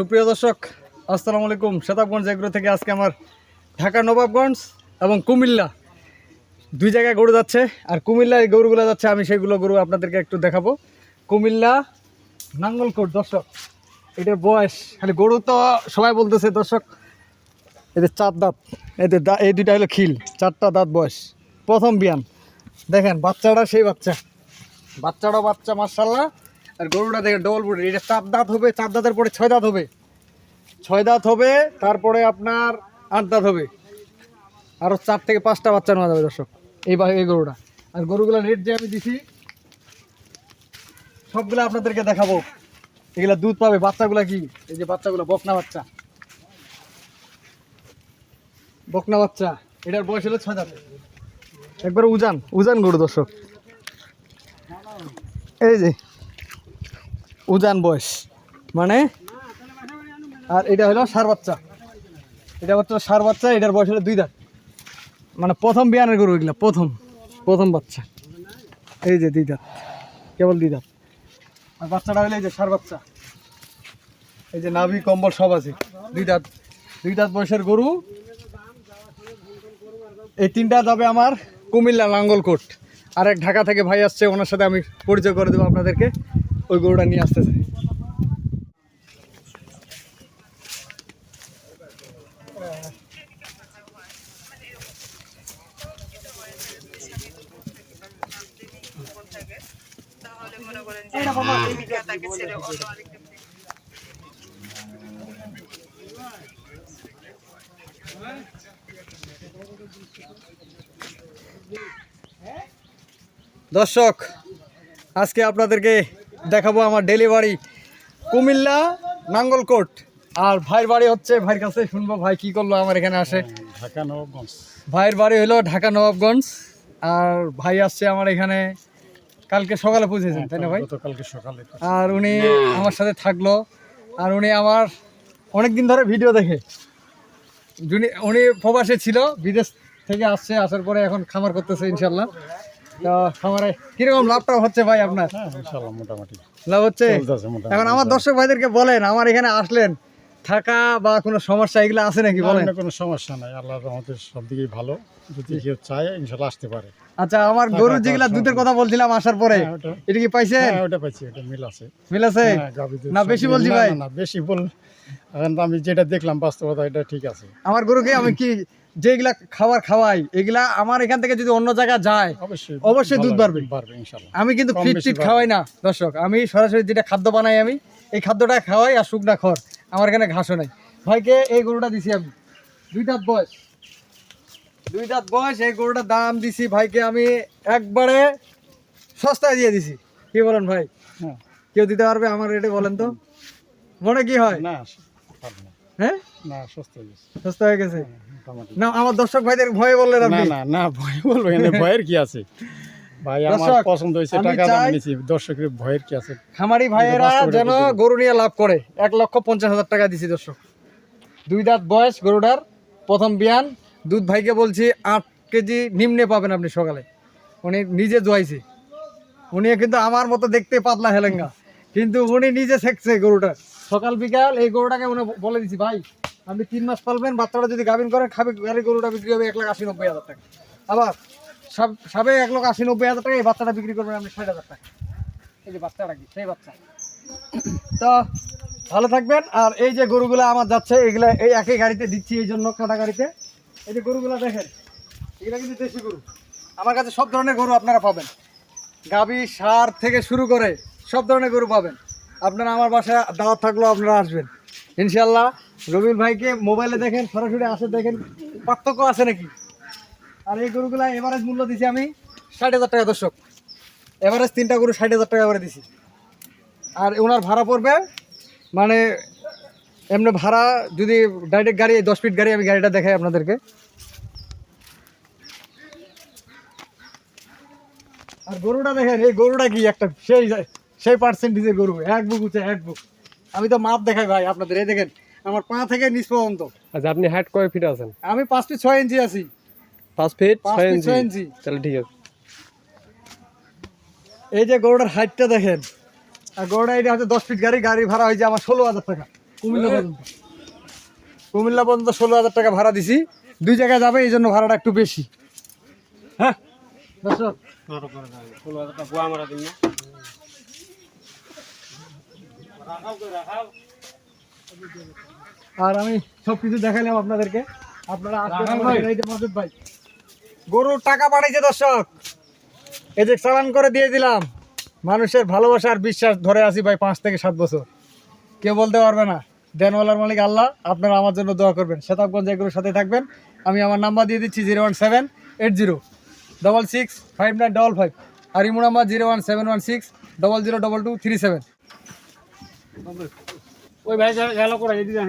সুপ্রিয় দর্শক, আসসালামু আলাইকুম। শতাবগঞ্জ এগুলো থেকে আজকে আমার ঢাকা নবাবগঞ্জ এবং কুমিল্লা দুই জায়গায় গরু যাচ্ছে। আর কুমিল্লায় এই গরুগুলো যাচ্ছে, আমি সেইগুলো গরু আপনাদেরকে একটু দেখাবো। কুমিল্লা, নাঙ্গলকোট, দর্শক এটার বয়স, খালি গরু তো সবাই বলতেছে, দর্শক এদের চার দাঁত এদের দা এই দুইটা হলো খিল, চারটা দাঁত বয়স, প্রথম বিয়ান। দেখেন, বাচ্চাটা সেই বাচ্চা। বাচ্চাটাও বাচ্চা মার্শাল্লাহ আর গরুটা দেখে ডবল বুড়ি এটা চার দাঁত হবে, চার দাঁতের পরে ছয় দাঁত হবে। ছয় দাঁত হবে, তারপরে আপনার আট দাঁত হবে। আরও চার থেকে পাঁচটা বাচ্চা নেওয়া যাবে, দর্শক, এই এই গরুটা। আর গরুগুলোর রেট যে আমি দিছি, সবগুলো আপনাদেরকে দেখাবো। এগুলা দুধ পাবে, বাচ্চাগুলো কি? এই যে বাচ্চাগুলো, বকনা বাচ্চা। বকনা বাচ্চা, এটার বয়স হলো ছয় দাঁত। একবার উজান উজান গরু, দর্শক। এই যে উজান বয়স। মানে? আর এটা হলো সার বাচ্চা। এটা হচ্ছে সার বাচ্চা, এটার বয়স হলো দুই দাঁত। মানে প্রথম বিয়ানের গরু এগুলো, প্রথম প্রথম বাচ্চা। এই যে দুই দাঁত, কেবল দুই দাঁত। আর বাচ্চাটা হলো এই যে সার বাচ্চা। এই যে নাভি, কম্বল সব আছে, দুই দাঁত। দুই দাঁত বয়সের গরু। এই তিনটা যাবে আমার কুমিল্লা লাঙ্গলকোট। আর এক ঢাকা থেকে ভাই আসছে, ওনার সাথে আমি পরিচয় করে দেবো আপনাদেরকে। ওই গরুটা নিয়ে আসতেছে। দর্শক আজকে আপনাদেরকে দেখাবো আমার ডেলিভারি কুমিল্লা নাঙ্গলকোট। আর ভাইয়ের বাড়ি হচ্ছে ভাইয়ের কাছে শুনব ভাই কি করল আমার এখানে আসে। ঢাকা নবাবগঞ্জ। ভাইয়ের বাড়ি হলো ঢাকা নবাবগঞ্জ আর ভাই আসছে আমার এখানে কালকে সকালে পৌঁছেছেন তাই না ভাই? গতকালকে সকালে আর উনি আমার সাথে থাকল আর উনি আমার অনেক দিন ধরে ভিডিও দেখে। উনি উনি প্রবাসে ছিল বিদেশ থেকে আসছে আসার পরে এখন খামার করতেছে ইনশাল্লাহ তো খামারে কীরকম লাভটা হচ্ছে ভাই আপনার? হ্যাঁ মোটামুটি। লাভ হচ্ছে? এখন আমার দর্শক ভাইদেরকে বলেন আমার এখানে আসলেন থাকা বা কোনো সমস্যা এগুলো আছে নাকি বলেন? কোনো সমস্যা নাই সব দিকেই ভালো। যদি কেউ চায় আসতে পারে। আচ্ছা আমার গরু যেগুলা দুধের কথা বলছিলাম আসার পরে হ্যাঁ, এটা কি পাইছে হ্যাঁ ওটা পাইছি ওটা মিল আছে। মিল না বেশি বলছি ভাই না, না বেশি বল এখন আমি যেটা দেখলাম বাস্তবতা এটা ঠিক আছে। আমার গরুকে আমি কি যেগুলা খাবার খাওয়াই এগুলা আমার এখান থেকে যদি অন্য জায়গায় যায় অবশ্যই দুধ বাড়বে। আমি কিন্তু ফিট। খাওয়াই না দর্শক। আমি সরাসরি যেটা খাদ্য বানাই আমি এই খাদ্যটা খাওয়াই আর শুকনা খড়। আমার এখানে ঘাসও নাই। ভাইকে এই গরুটা দিছি আমি। দুই দাঁত বয়স। দুই দাঁত বয়স এই গরুটার দাম দিছি ভাইকে আমি একবারে সস্তায় দিয়ে দিছি। কি বলেন ভাই? হ্যাঁ। কেউ দিতে পারবে আমার রেটে বলেন তো? মনে কি হয়? না। হ্যাঁ? না সুস্থ হয়ে গেছে। হয়ে গেছে? না আমার দর্শক ভাইদের ভয়ে বললেন আপনি। না না ভয় বলব এখানে ভয়ের কি আছে? ভাই আমার পছন্দ হয়েছে টাকা দাম নিয়েছি দর্শকের ভয়ের কি আছে? খামারি ভাইয়েরা যেন গরু নিয়ে লাভ করে। এক লক্ষ পঞ্চাশ হাজার টাকা দিছি দর্শক। দুই দাঁত বয়স গরুটার প্রথম বিয়ান। দুধ ভাইকে বলছি আট কেজি নিম্নে পাবেন আপনি সকালে। উনি নিজে জোয়াইছে উনি কিন্তু আমার মতো দেখতে পাতলা হেলেঙ্গা। কিন্তু উনি নিজে শেখছে গরুটা সকাল বিকাল এই গরুটাকে উনি বলে দিছি ভাই আপনি তিন মাস পালবেন বাচ্চাটা যদি গাভিন করেন, খাবে গাড়ি গরুটা বিক্রি হবে এক লাখ আশি নব্বই হাজার টাকা। আবার সব সবে এক লাখ আশি নব্বই হাজার টাকা এই বাচ্চাটা বিক্রি করবেন আপনি ষাট হাজার টাকা। এই যে বাচ্চাটা কি? সেই বাচ্চা। তো ভালো থাকবেন। আর এই যে গরুগুলো আমার যাচ্ছে, এগুলা এই একই গাড়িতে দিচ্ছি এই জন্য কাটা গাড়িতে। এই যে গরুগুলো দেখেন, এগুলা কিন্তু দেশি গরু। আমার কাছে সব ধরনের গরু আপনারা পাবেন। গাবি সার থেকে শুরু করে সব ধরনের গরু পাবেন। আপনারা আমার বাসায় দাওয়াত থাকলেও আপনারা আসবেন। ইনশাল্লাহ রবিউল ভাইকে মোবাইলে দেখেন, সরাসরি আসে দেখেন, পার্থক্য আছে নাকি? আর এই গরুগুলা এভারেজ মূল্য দিছি আমি ষাট হাজার টাকা, দর্শক। এভারেজ তিনটা গরু ষাট হাজার টাকা করে দিছি। আর ওনার ভাড়া পড়বে মানে এমনি ভাড়া যদি ডাইরেক্ট গাড়ি, দশ ফিট গাড়ি আমি গাড়িটা দেখাই আপনাদেরকে। আর গরুটা দেখেন, এই গরুটা কি একটা সেই সেই পার্সেন্টেজের গরু, এক বুক উঠে এক বুক। আমি তো মাপ দেখাই ভাই আপনাদের, এই দেখেন আমার পা থেকে নিচ পর্যন্ত। আচ্ছা আপনি হাইট কয় ফিট আছেন? আমি পাঁচ ফিট ছয় ইঞ্চি আছি। পাঁচ ফিট ছয় ইঞ্চি। ইঞ্চি। তাহলে ঠিক আছে। এই যে গরুটার হাইটটা দেখেন আর গরুটা এটা হচ্ছে দশ ফিট গাড়ি গাড়ি ভাড়া হয়েছে আমার ষোলো হাজার টাকা। কুমিল্লা পর্যন্ত। কুমিল্লা পর্যন্ত ষোলো হাজার টাকা ভাড়া দিছি। দুই জায়গায় যাবে এই জন্য ভাড়াটা একটু বেশি। হ্যাঁ? দর্শক। আর আমি সব কিছু দেখালাম আপনাদেরকে। আপনারা মাসুদ ভাই। গরুর টাকা পাঠাইছে দর্শক। এই যে চালান করে দিয়ে দিলাম। মানুষের ভালোবাসা আর বিশ্বাস ধরে আছি ভাই পাঁচ থেকে সাত বছর। কেউ বলতে পারবে না। দেনওয়ালার মালিক আল্লাহ আপনারা আমার জন্য দোয়া করবেন। শতাবগঞ্জ এগুলোর সাথে থাকবেন। আমি আমার নাম্বার দিয়ে দিচ্ছি zero one seven eight zero double six five nine double five আর imo number zero one seven one six double zero double two three seven. ওই ভাই গেল করে এদিকে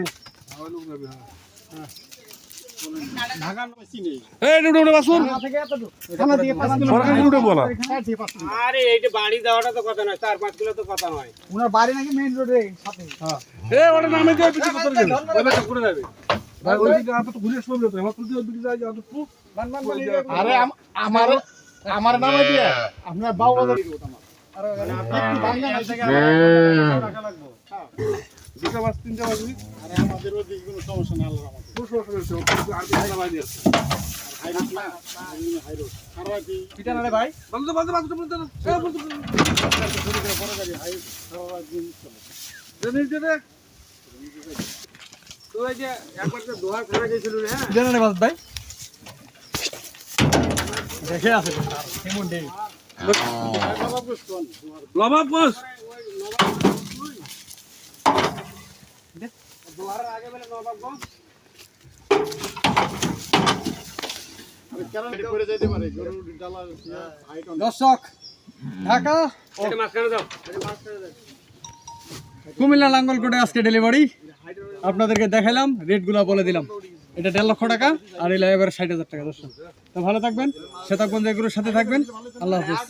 আসেন আরে এইটা বাড়ি যাওয়াটা তো কথা নয় চার পাঁচ কিলো তো কথা নয় ওনার বাড়ি নাকি মেইন রোডে সাথে আরে আরে আমাদের ওদিকে কোনো সমস্যা নেই আল্লাহর রহমতে। পিটা না রে ভাই? তুই ওই যে একবার তো দোহার খানা গেছিল রে হ্যাঁ? জানা রে বাদ ভাই। দেখে আছে কেমন ডে লবাব বস আরে কেন করে যাইতে পারে গরুর ডালা হাইট দর্শক, ঢাকা কুমিল্লা লাঙ্গলকোটে আজকে ডেলিভারি আপনাদেরকে দেখালাম রেটগুলো বলে দিলাম। এটা দেড় লক্ষ টাকা, আর এই লাইভার ষাট হাজার টাকা, দর্শক। তো ভালো থাকবেন শ্বেতাগঞ্জ এগুলোর সাথে থাকবেন। আল্লাহ হাফিজ।